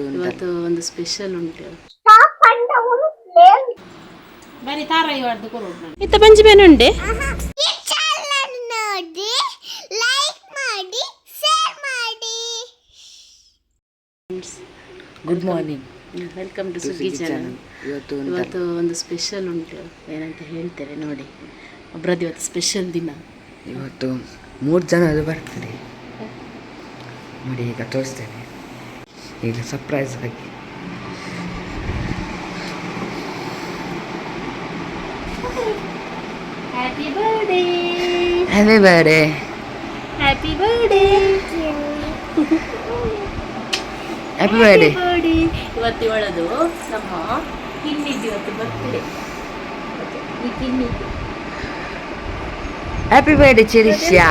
ಇವತ್ತು ಒಂದು ಸ್ಪೆಷಲ್ ಉಂಟು. ಬರೀ ತಾರ ಇವತ್ತು ಇತ್ತ ಪಂಚಿ ಬೇನೆ ಉಂಡೆ ನೋಡಿ ಲೈಕ್ ಮಾಡಿ ಶೇರ್ ಮಾಡಿ. Good morning welcome to Suggi channel ಇವತ್ತು ಇವತ್ತು ಒಂದು ಸ್ಪೆಷಲ್ ಉಂಟು. ಏನಂತ ಹೇಳ್ತೇವೆ ನೋಡಿ. ಒಬ್ರದ್ದು ಇವತ್ತು ಸ್ಪೆಷಲ್ ದಿನ. ಇವತ್ತು ಮೂರು ಜನದು ಬರ್ತದೆ. ನೋಡಿ ಈಗ ತೋರಿಸ್ತೇನೆ. ಈಗ ಸರ್ಪ್ರೈಸ್ ಆಗಿ happy birthday happy birthday happy birthday happy birthday birthday ಇವತ್ತು ಇವಳದು ನಮ್ಮ ಕಿನ್ನಿದ್ದು ಇವತ್ತು ಬರ್ತ್ಡೇ ಈ ಕಿನ್ನಿದ್ದು ಹ್ಯಾಪಿ ಬರ್ಡೇ ಚಿರಿಷ್ಯಾ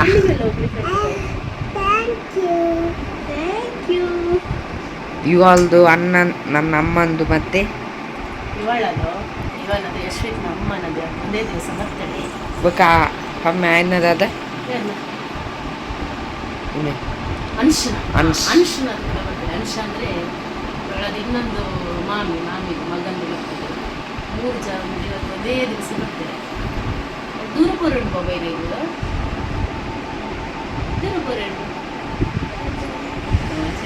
ಥ್ಯಾಂಕ್ ಯು ಥ್ಯಾಂಕ್ ಯು ಇವಾಳ್ದು ಅಣ್ಣ ನನ್ನ ಅಮ್ಮಂದು ಮತ್ತೆ? ಬೊಕ ಇವಳದು ಇನ್ನೊಂದು ಮಾಮಿ ಮಾಮಿ ಮಗಂದು ಬರ್ತದೆ. ಮೂರು ಜನ ಇವತ್ತು ಒಂದೇ ದಿವಸ ಬರ್ತೇನೆ ದೂರ ಪೊರಡು ಮೊಬೈಲ್ ಇದು ದೂರ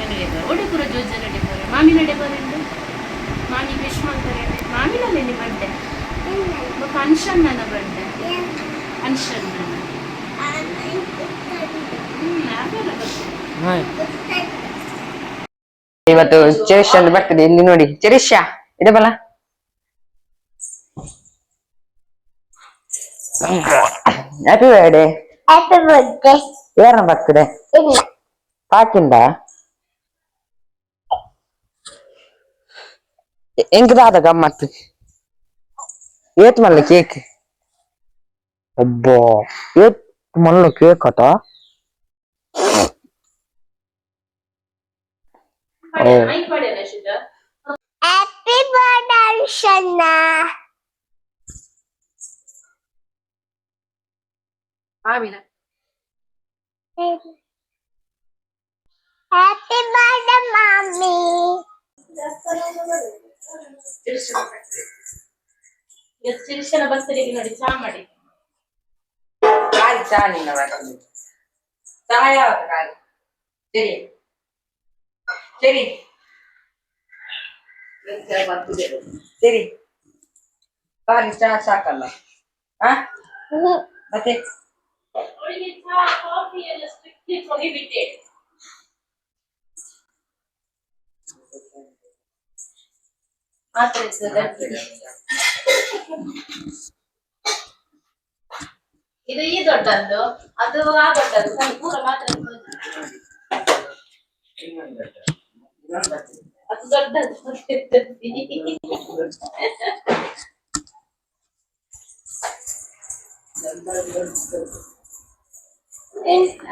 ಪೊರಡು ಒಡೆಪುರ ಜೋಜ ಮಾಮಿ ನಡೆ ಪೊರೆಂಡು ಮಾಮಿ ವಿಶ್ ಮಾಡ್ತಾರೆ ಮಾಮಿನಲ್ಲಿ ನಿಮ್ಮ ಬರ್ಡೆ ಬರ್ಡೆ ಅನ್ಷಣ್ಣನ ಹ್ಞೂ ಯಾರೆಲ್ಲ ಬರ್ತಾರೆ ಇವತ್ತು ಚಿರಿಷ್ ಅಂತ ಬರ್ತದೆ. ಇಲ್ಲಿ ನೋಡಿ. ಚಿರಿಷ್ಯಾ ಇದೆ ಬಲ? ಹ್ಯಾಪಿ ಬರ್ಡೇ ಹ್ಯಾಪಿ ಬರ್ತ್ಡೇ ಯಾರ ಬರ್ತದೆ? ಇಲ್ಲ. ಪಾಕಿಂದ ಎಂಕದಾದ ಗಮ್ಮತ್ತು ಏತ್ ಮಲ್ಲ ಕೇಕ್ ಒಬ್ಬ ಏತ್ ಮಲ್ಲ ಕೇಕ್ ಆತ ಓ ಮೈಕ್ ಮಾಡಿ ರಶಿದ happy birthday ಅರ್ಷನ್ನ ಆಮಿನ happy birthday mummy ಇವತ್ತು ಶಿರ್ಷನ ಬರ್ತಡೆಗೆ ನೋಡಿ ಚಾ ಮಾಡಿ. ಕಾಲಿ ಚಾ ನಿನ್ನ ಚಾ ಯಾವಾಗ ಕಾಲಿ ಸರಿ. ಸರಿ. ಸರಿ. ಕಾಲಿ ಚಾ ಸಾಕಲ್ಲ. ಹ ಮತ್ತೆ? ಅವಳಿಗೆ ಚಾ ಕಾಫಿ ಎಲ್ಲ ಸ್ಟ್ರಿಕ್ಟ್ಲಿ ಪ್ರೊಹಿಬಿಟೆಡ್ ಇದು ಈ ದೊಡ್ಡದ್ದು ಅದು ಆ ದೊಡ್ಡದು ನಾನು ಪೂರ ಮಾತ್ರ ಅದು ದೊಡ್ಡದು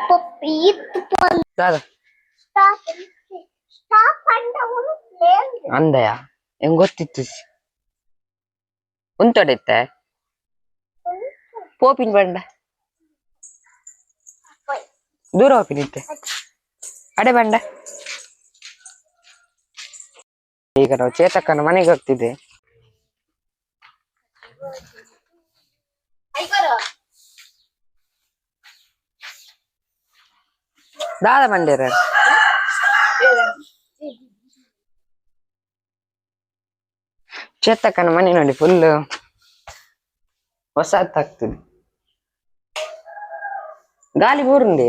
ಪಪ್ಪಿ ಹೆಂಗ್ ಗೊತ್ತಿತ್ತು ಉಂಟೊಡೆತ್ತೆ? ಪೋಪಿನ ಬಂಡ ದೂರ ಹೋಪಿನಿತ್ತೆ ಅಡೆ ಬಂಡ ಈಗ ನಾವು ಚೇತಕ್ಕನ ಮನೆಗೆ ಹೋಗ್ತಿದ್ದೆ. ದಾದ ಬಂದಿರ ಚೇತಕ್ಕನ ಮನೆ ನೋಡಿ ಫುಲ್ ಹೊಸತ್ತಾಗ್ತದೆ ಗಾಳಿ ಊರುಂಡಿ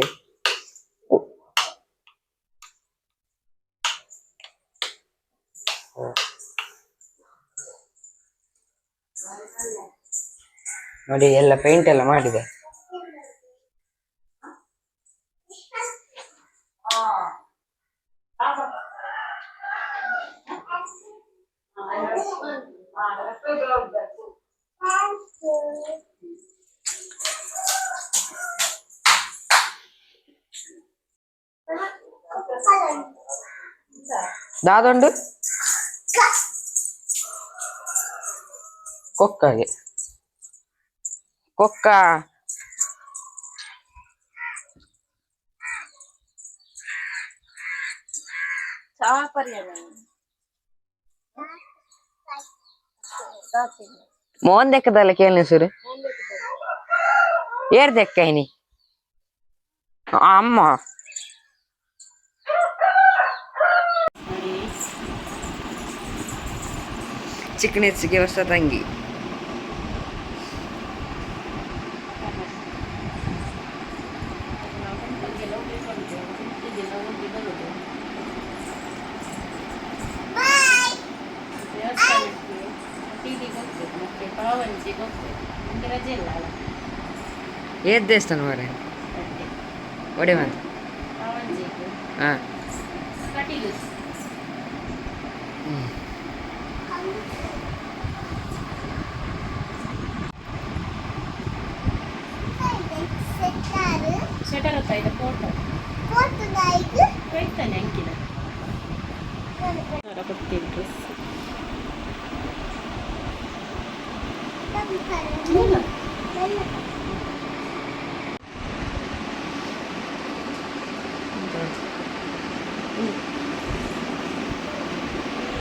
ನೋಡಿ ಎಲ್ಲ ಪೇಂಟ್ ಎಲ್ಲ ಮಾಡಿದೆ. దాదండు? కుక్కకి కుక్క. మోన్ దెక్కదలకేళ్ళ సూరి. ఏరు దెక్కని అమ్మ. ನಮಗೆ ರಜೆ ಇಲ್ಲ ಅಲ್ಲ ಏದ್ ದೇವಸ್ಥಾನ ಮಾರೆ ಅದಕ್ಕೆ ಒಡೆ ಮಾತು ಪಾವಂಜಿಗೆ. ಹಾ. ಸ್ವೆಟರ್ ಹೊತ್ತ ಇದೆ ಫೋಟೋ ಫೋಟೋದಾಯ್ತು ಹೋಯ್ತಾನೆ ಅಂಕಿನ ಅವರ ಕೊಡ್ತೀನಿ ಡ್ರೆಸ್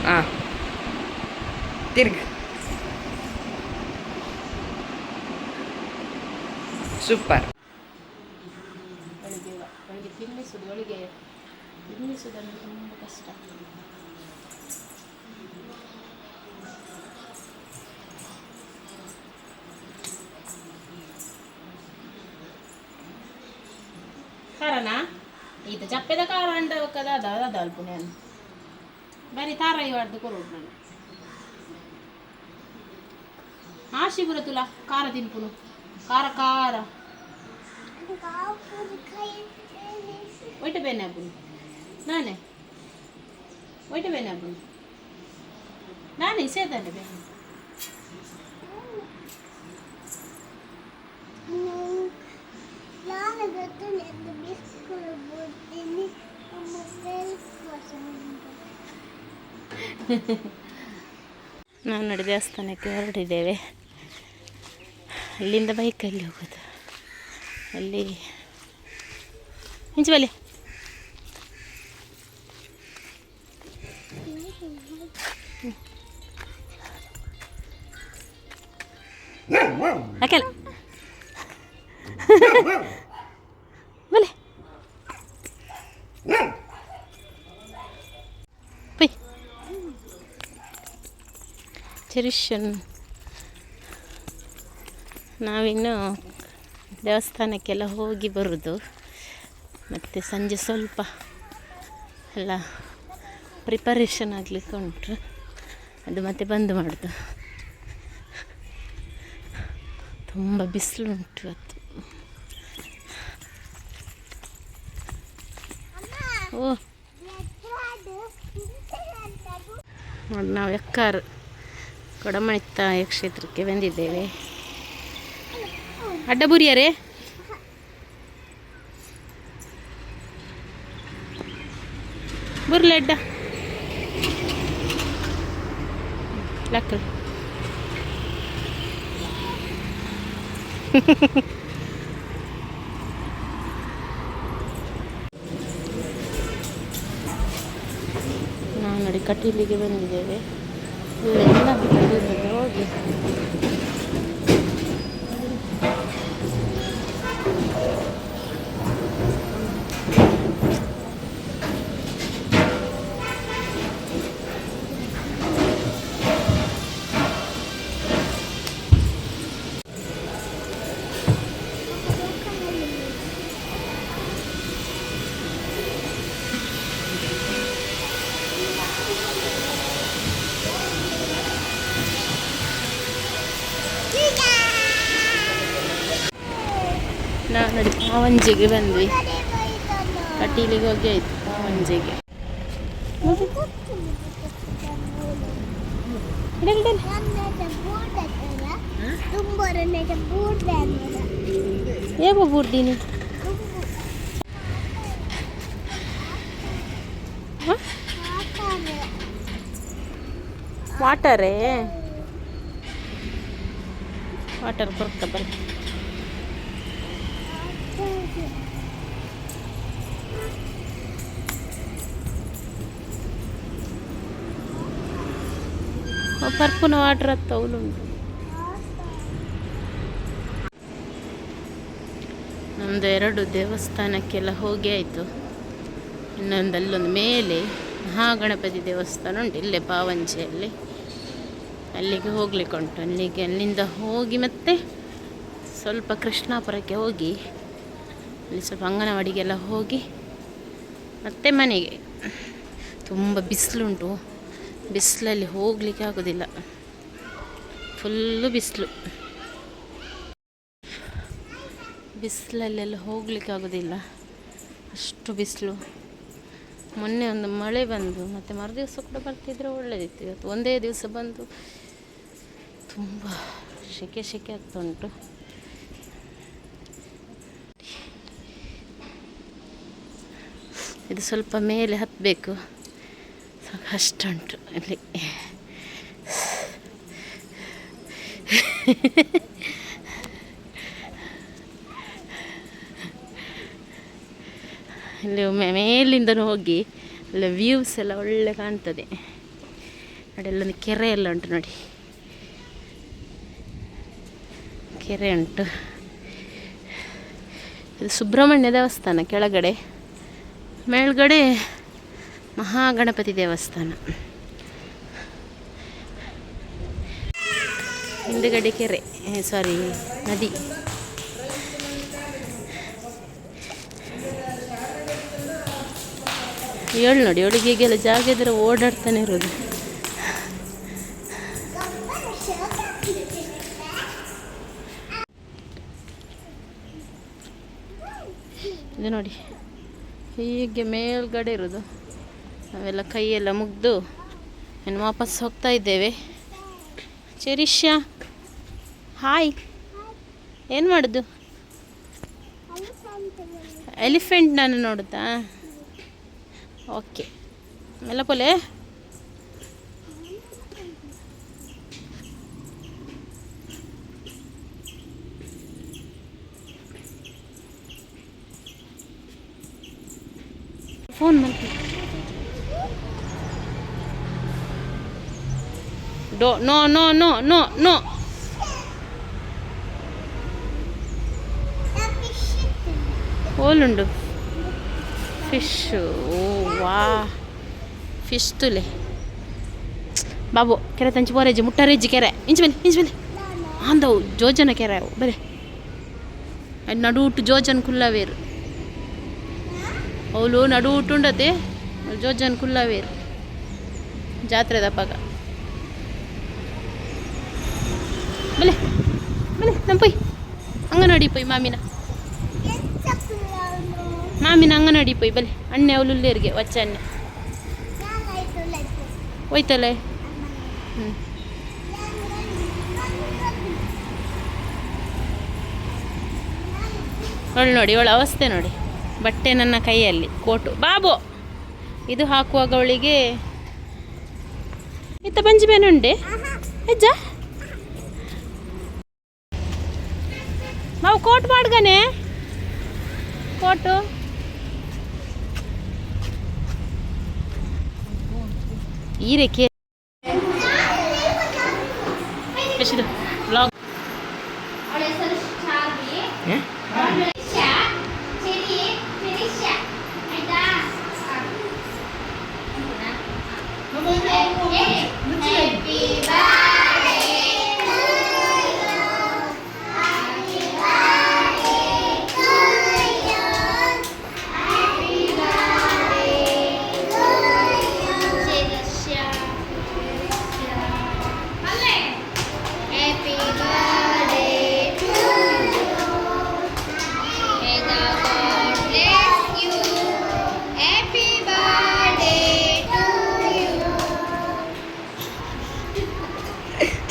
ಹಾ ತಿರ್ಗ ಸೂಪರ್ ತಿನ್ನಿಸೋದು ಅವಳಿಗೆ ತಿನ್ನಿಸೋದಂದ್ರೆ ತುಂಬ ಕಷ್ಟ. ಕಾರಣ? ಇದು ಚಪ್ಪೆದ ಕಾರ ಅಂಡ ಕದ ಅದ ಅದ ಅಲ್ಪ ನಾನು ಬರೀ ತಾರಾಯಿ ಹೊಡೆದು ಕೊರೋಡು ನಾನು. ಆಶಿ ಬರ ತುಲ ಖಾರ ತಿನ್ಪುನು ಖಾರ ಖಾರ ಒಯ್ಟ বেনে ಹಬ್ಬನು ನಾನೇ নে ওইটা বেনে ನಾನೇ না ಬೇನೆ সে ಗೊತ್ತು বেনে ನಾವು ನೋಡಿ ದೇವಸ್ಥಾನಕ್ಕೆ ಹೊರಟಿದ್ದೇವೆ ಅಲ್ಲಿಂದ ಬೈಕಲ್ಲಿ ಹೋಗೋದು. ಅಲ್ಲಿ ಇಂಚು ಬಲ್ಲಿ. ಹಾಕಲ್ಲ. ಬಲೆ ಪೈ. ಚರಿಷನ್ ನಾವಿನ್ನು ದೇವಸ್ಥಾನಕ್ಕೆಲ್ಲ ಹೋಗಿ ಬರೋದು. ಮತ್ತು ಸಂಜೆ ಸ್ವಲ್ಪ ಎಲ್ಲ ಪ್ರಿಪರೇಷನ್ ಆಗಲಿಕ್ಕೆ ಉಂಟು. ಅದು ಮತ್ತೆ ಬಂದು ಮಾಡೋದು. ತುಂಬ ಬಿಸಿಲು ಉಂಟು ಇವತ್ತು. ಓ. ನೋಡಿ ನಾವು ಎಕ್ಕಾರು ಕೊಡಮಣಿತ್ತ ಕ್ಷೇತ್ರಕ್ಕೆ ಬಂದಿದ್ದೇವೆ. ಅಡ್ಡಬುರಿಯರೇ ಬುರ್ಲೆ ಅಡ್ಡ. ಲಕ್ಕಲ್ ನಾವು ನೋಡಿ ಕಟೀಲಿಗೆ ಬಂದಿದ್ದೇವೆ. ಕಟೀಲಿಗೆ ಹೋಗಿ. ಪಾವಂಜೆಗೆ ಬಂದ್ವಿ ಕಟೀಲಿಗೆ ಹೋಗಿ ಆಯ್ತು ಪಾವಂಜೆಗೆ ತುಂಬರನೆಗೆ ಬೂರ್ದೆ ಏವ ಬುರ್ದಿನಿ ವಾಟರೇ ವಾಟರ್ ಕೊಡ್ತ ಬರ್ರಿ ಪರ್ಪುನ ವಾಟರ್ తౌలు ನಮ್ಮದು ಎರಡು ದೇವಸ್ಥಾನಕ್ಕೆಲ್ಲ ಹೋಗಿ ಆಯಿತು. ಇನ್ನೊಂದು ಅಲ್ಲೊಂದು ಮೇಲೆ ಮಹಾಗಣಪತಿ ದೇವಸ್ಥಾನ ಉಂಟು, ಇಲ್ಲೇ ಪಾವಂಚೆಯಲ್ಲಿ. ಅಲ್ಲಿಗೆ ಹೋಗ್ಲಿಕ್ಕೆ ಉಂಟು ಅಲ್ಲಿಗೆ ಅಲ್ಲಿಂದ ಹೋಗಿ ಮತ್ತೆ ಸ್ವಲ್ಪ ಕೃಷ್ಣಾಪುರಕ್ಕೆ ಹೋಗಿ ಅಲ್ಲಿ ಸ್ವಲ್ಪ ಅಂಗನವಾಡಿಗೆಲ್ಲ ಹೋಗಿ ಮತ್ತೆ ಮನೆಗೆ. ತುಂಬ ಬಿಸಿಲುಂಟು. ಬಿಸಿಲಲ್ಲಿ ಹೋಗಲಿಕ್ಕೆ ಆಗೋದಿಲ್ಲ. ಫುಲ್ಲು ಬಿಸಿಲು. ಬಿಸಿಲಲ್ಲೆಲ್ಲ ಹೋಗ್ಲಿಕ್ಕೆ ಆಗೋದಿಲ್ಲ. ಅಷ್ಟು ಬಿಸಿಲು. ಮೊನ್ನೆ ಒಂದು ಮಳೆ ಬಂದು, ಮತ್ತು ಮರುದಿವಸ ಕೂಡ ಬರ್ತಿದ್ರೆ ಒಳ್ಳೆಯದಿತ್ತು ಇವತ್ತು ಒಂದೇ ದಿವಸ ಬಂದು ತುಂಬ ಸೆಕೆ ಸೆಕೆ ಆಗ್ತಾ ಉಂಟು. ಇದು ಸ್ವಲ್ಪ ಮೇಲೆ ಹತ್ತಬೇಕು ಕಷ್ಟ ಉಂಟು ಇಲ್ಲಿ. ಇಲ್ಲಿ ಒಮ್ಮೆ ಮೇಲಿಂದ ಹೋಗಿ, ಅಲ್ಲಿ ವ್ಯೂಸ್ ಎಲ್ಲ ಒಳ್ಳೆ ಕಾಣ್ತದೆ. ನೋಡಿ, ಅಲ್ಲೊಂದು ಕೆರೆ ಎಲ್ಲ ಉಂಟು ನೋಡಿ. ಕೆರೆ ಉಂಟು. ಇದು ಸುಬ್ರಹ್ಮಣ್ಯ ದೇವಸ್ಥಾನ ಕೆಳಗಡೆ. ಮೇಲ್ಗಡೆ ಮಹಾಗಣಪತಿ ದೇವಸ್ಥಾನ. ಹಿಂದುಗಡೆ ಕೆರೆ ಸಾರಿ ನದಿ. ಏಳು ನೋಡಿ ಅವಳಿಗೆ ಹೀಗೆಲ್ಲ ಜಾಗ ಇದ್ರೆ ಓಡಾಡ್ತಾನೆ ಇರೋದು. ಇದು ನೋಡಿ. ಹೀಗೆ ಮೇಲ್ಗಡೆ ಇರೋದು. ನಾವೆಲ್ಲ ಕೈಯೆಲ್ಲ ಮುಗ್ದು ಇನ್ನು ವಾಪಸ್ ಹೋಗ್ತಾ ಇದ್ದೇವೆ. ಚೆರಿಷ್ಯಾ, ಹಾಯ್. ಏನು ಮಾಡೋದು? ಎಲಿಫೆಂಟ್ ನಾನು ನೋಡುತ್ತಾ? ಓಕೆ. ಮೆಲ್ಲಪೊಲೆ ஃபோன் மாதிரி to no no no no no హోలుండు fish ఓ వా ఫిష్ తులే బాబు కెర తంచి పోరేజి ముట్టారేజి కెర ఇంచుమెలి ఇంచుమెలి ఆందవు జోజన కెర బరే నడుటు జోజన్ కుల్లా వేరు ಅವಳು ನಡು ಉಂಡತೆ ಜೋಜನ್ ಕುಲ್ಲವೇ ಜಾತ್ರೆ ದಪ್ಪಾಗ ಬಲೆ ಬಲೆ ನಮ್ಮ ಪೊಯ್. ಅಂಗನವಾಡಿ ಪೊಯ್ ಮಾಮಿನ. ಮಾಮಿನ ಅಂಗನವಾಡಿ ಪೊಯ್ ಬಲೆ. ಅಣ್ಣೆ ಅವಳುಲ್ಲೇರಿಗೆ ವಚ್ಚ ಅಣ್ಣೆ. ಹೋಯ್ತಲ್ಲ? ಹ್ಞೂ ನೋಡಿ ಒಳ್ಳೆ ಅವಸ್ಥೆ ನೋಡಿ. ಬಟ್ಟೆ ನನ್ನ ಕೈಯಲ್ಲಿ ಕೋಟು. ಬಾಬು ಇದು ಹಾಕುವಾಗ ಅವಳಿಗೆ ಇತ್ತ ಪಂಚಿ ಉಂಡೆ? ಹೆಜ್ಜ ನಾವು ಕೋಟ್ ಮಾಡ್ಗನೆ? ಕೋಟು? ಈ ರೇಖೆ ಬ್ಲಾಗ್ ಅವಳ ಹೆಸರು ಶಾವಿ ಚೆರಿ ಫಿನಿಶ್ ಆಯ್ತಾ ಹ್ಯಾಪಿ Happy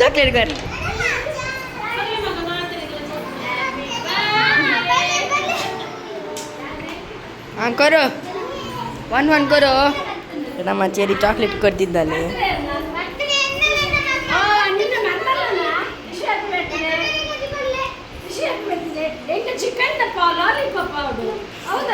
ಚಾಕ್ಲೇಟ್ ಗಾರ್ ಹಾಂ ಕೊರು ಒನ್ ಒನ್ ಕೊರು ನಮ್ಮ ಚೇರಿ ಚಾಕ್ಲೇಟ್ ಕೊಡ್ತಿದ್ದಾನೆ. ಹೌದು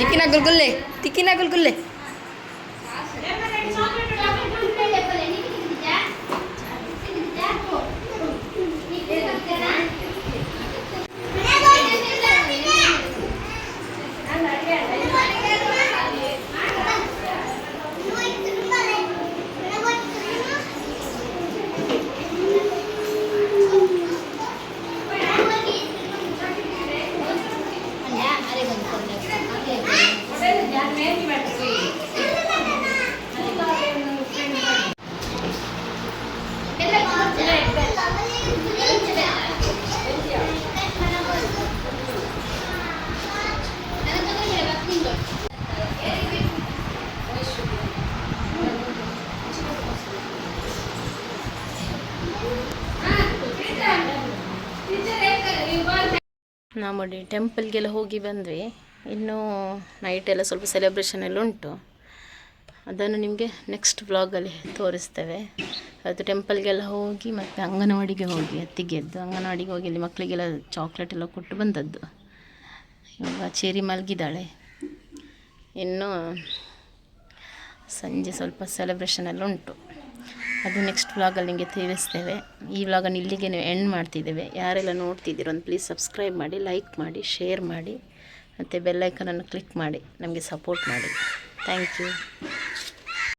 টিকি না গুলগুল্লে টিকি না গুলগুল্লে। ನೋಡಿ ಟೆಂಪಲ್ಗೆಲ್ಲ ಹೋಗಿ ಬಂದ್ವಿ ಇನ್ನೂ ನೈಟ್ ಎಲ್ಲ ಸ್ವಲ್ಪ ಸೆಲೆಬ್ರೇಷನ್ ಎಲ್ಲ ಉಂಟು. ಅದನ್ನು ನಿಮಗೆ ನೆಕ್ಸ್ಟ್ ವ್ಲಾಗಲ್ಲಿ ತೋರಿಸ್ತೇವೆ. ಅದು ಟೆಂಪಲ್ಗೆಲ್ಲ ಹೋಗಿ ಮತ್ತು ಅಂಗನವಾಡಿಗೆ ಹೋಗಿ ಅತ್ತಿಗೆದ್ದು ಅಂಗನವಾಡಿಗೆ ಹೋಗಿ, ಅಲ್ಲಿ ಮಕ್ಕಳಿಗೆಲ್ಲ ಚಾಕ್ಲೇಟ್ ಎಲ್ಲ ಕೊಟ್ಟು ಬಂದದ್ದು. ಇವಾಗ ಚೇರಿ ಮಲಗಿದ್ದಾಳೆ. ಇನ್ನು ಸಂಜೆ ಸ್ವಲ್ಪ ಸೆಲೆಬ್ರೇಷನ್ ಎಲ್ಲ ಉಂಟು. ಅದು ನೆಕ್ಸ್ಟ್ ವ್ಲಾಗಲ್ಲಿ ನಿಮಗೆ ತಿಳಿಸ್ತೇವೆ. ಈ ವ್ಲಾಗನ್ನು ಇಲ್ಲಿಗೆ ಎಂಡ್ ಮಾಡ್ತಿದ್ದೇವೆ. ಯಾರೆಲ್ಲ ನೋಡ್ತಿದ್ದೀರೋ ಒಂದು ಪ್ಲೀಸ್ ಸಬ್ಸ್ಕ್ರೈಬ್ ಮಾಡಿ ಲೈಕ್ ಮಾಡಿ ಶೇರ್ ಮಾಡಿ, ಮತ್ತು ಬೆಲ್ಲೈಕನನ್ನು ಕ್ಲಿಕ್ ಮಾಡಿ, ನಮಗೆ ಸಪೋರ್ಟ್ ಮಾಡಿ. Thank you